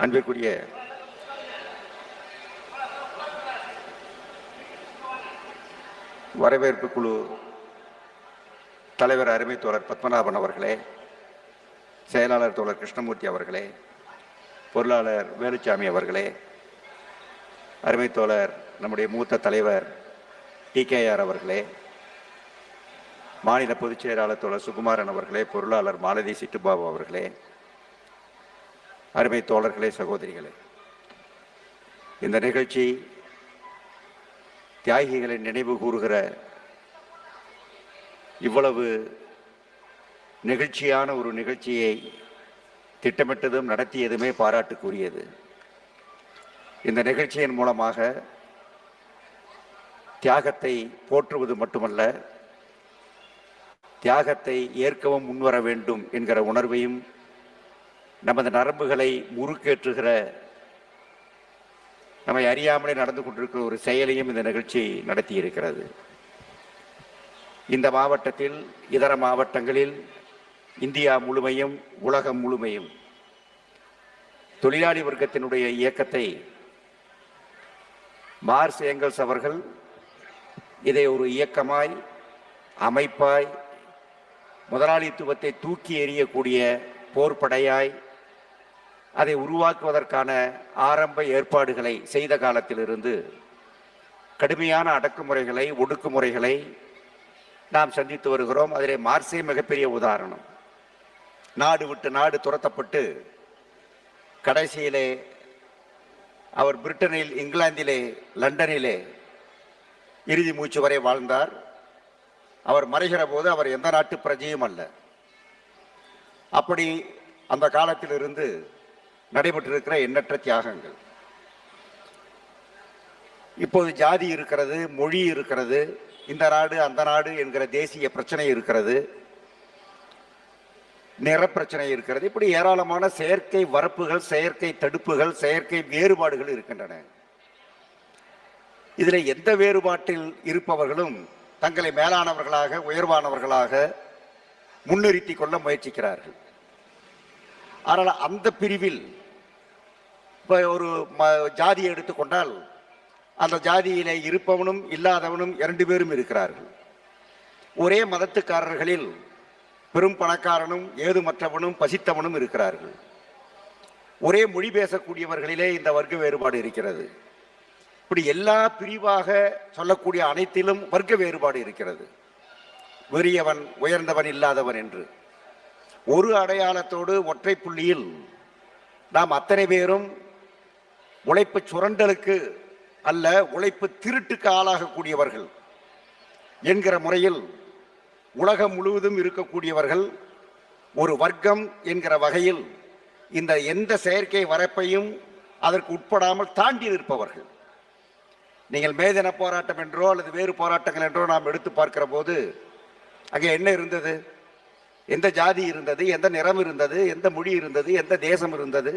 அன்பிற்குரிய வரவேற்பு குழு தலைவர் அருமை தோழர் பத்மநாபன் அவர்களே செயலாளர் தோழர் கிருஷ்ணமூர்த்தி அவர்களே பொருளாளர் வேலுச்சாமி அவர்களே அருமை தோழர் நம்முடைய மூத்த தலைவர் டிகேஆர் அவர்களே மாநில பொதுச் செயலாளர் தோழர் சுகுமாரன் அவர்களே பொருளாளர் மாலதி சிட்டுபாபு அவர்களே அருமை தோழர்களே சகோதரிகளே. இந்த நிகழ்ச்சி தியாகிகளை நினைவு கூறுகிற இவ்வளவு நிகழ்ச்சியான ஒரு நிகழ்ச்சியை திட்டமிட்டதும் நடத்தியதுமே பாராட்டுக்குரியது. இந்த நிகழ்ச்சியின் மூலமாக தியாகத்தை போற்றுவது மட்டுமல்ல தியாகத்தை ஏற்கவும் முன்வர வேண்டும் என்கிற உணர்வையும் நமது நரம்புகளை முறுக்கேற்றுகிற நம்மை அறியாமலே நடந்து கொண்டிருக்கிற ஒரு செயலையும் இந்த நிகழ்ச்சி நடத்தியிருக்கிறது. இந்த மாவட்டத்தில் இதர மாவட்டங்களில் இந்தியா முழுமையும் உலகம் முழுமையும் தொழிலாளி வர்க்கத்தினுடைய இயக்கத்தை மார்ஸ் ஏங்கல்ஸ் அவர்கள் இதை ஒரு இயக்கமாய் அமைப்பாய் முதலாளித்துவத்தை தூக்கி எறியக்கூடிய போர்ப்படையாய் அதை உருவாக்குவதற்கான ஆரம்ப ஏற்பாடுகளை செய்த காலத்திலிருந்து கடுமையான அடக்குமுறைகளை ஒடுக்குமுறைகளை நாம் சந்தித்து வருகிறோம். அதிலே மார்சே மிகப்பெரிய உதாரணம். நாடு விட்டு நாடு துரத்தப்பட்டு கடைசியிலே அவர் பிரிட்டனில் இங்கிலாந்திலே லண்டனிலே இறுதி மூச்சு வரை வாழ்ந்தார். அவர் மறைகிற போது அவர் எந்த நாட்டு பிரஜையும் அல்ல. அப்படி அந்த காலத்திலிருந்து நடைபெற்றிருக்கிற எண்ணற்ற தியாகங்கள். இப்போது ஜாதி இருக்கிறது மொழி இருக்கிறது இந்த நாடு அந்த நாடு என்கிற தேசிய பிரச்சனை இருக்கிறது நிற பிரச்சனை இருக்கிறது இப்படி ஏராளமான செயற்கை வரப்புகள் செயற்கை தடுப்புகள் செயற்கை வேறுபாடுகள் இருக்கின்றன. இதில் எந்த வேறுபாட்டில் இருப்பவர்களும் தங்களை மேலானவர்களாக உயர்வானவர்களாக முன்னிறுத்தி கொள்ள முயற்சிக்கிறார்கள். ஆனால் அந்த பிரிவில் இப்போ ஒரு ம- ஜாதியை எடுத்துக்கொண்டால் அந்த ஜாதியிலே இருப்பவனும் இல்லாதவனும் இரண்டு பேரும் இருக்கிறார்கள். ஒரே மதத்துக்காரர்களில் பெரும் பணக்காரனும் ஏதுமற்றவனும் பசித்தவனும் இருக்கிறார்கள். ஒரே மொழி பேசக்கூடியவர்களிலே இந்த வர்க்க வேறுபாடு இருக்கிறது. இப்படி எல்லா பிரிவாக சொல்லக்கூடிய அனைத்திலும் வர்க்க வேறுபாடு இருக்கிறது. வெறியவன் உயர்ந்தவன் இல்லாதவன் என்று. ஒரு அடையாளத்தோடு ஒற்றை புள்ளியில் நாம் அத்தனை பேரும் உழைப்பு சுரண்டலுக்கு அல்ல உழைப்பு திருட்டுக்கு ஆளாகக்கூடியவர்கள் என்கிற முறையில் உலகம் முழுவதும் இருக்கக்கூடியவர்கள் ஒரு வர்க்கம் என்கிற வகையில் இந்த எந்த செயற்கை வரப்பையும் அதற்கு உட்படாமல் தாண்டி நிற்பவர்கள். நீங்கள் மேதன போராட்டம் என்றோ அல்லது வேறு போராட்டங்கள் என்றோ நாம் எடுத்து பார்க்கிற போது அங்கே என்ன இருந்தது? எந்த ஜாதி இருந்தது? எந்த நிறம் இருந்தது? எந்த மொழி இருந்தது? எந்த தேசம் இருந்தது?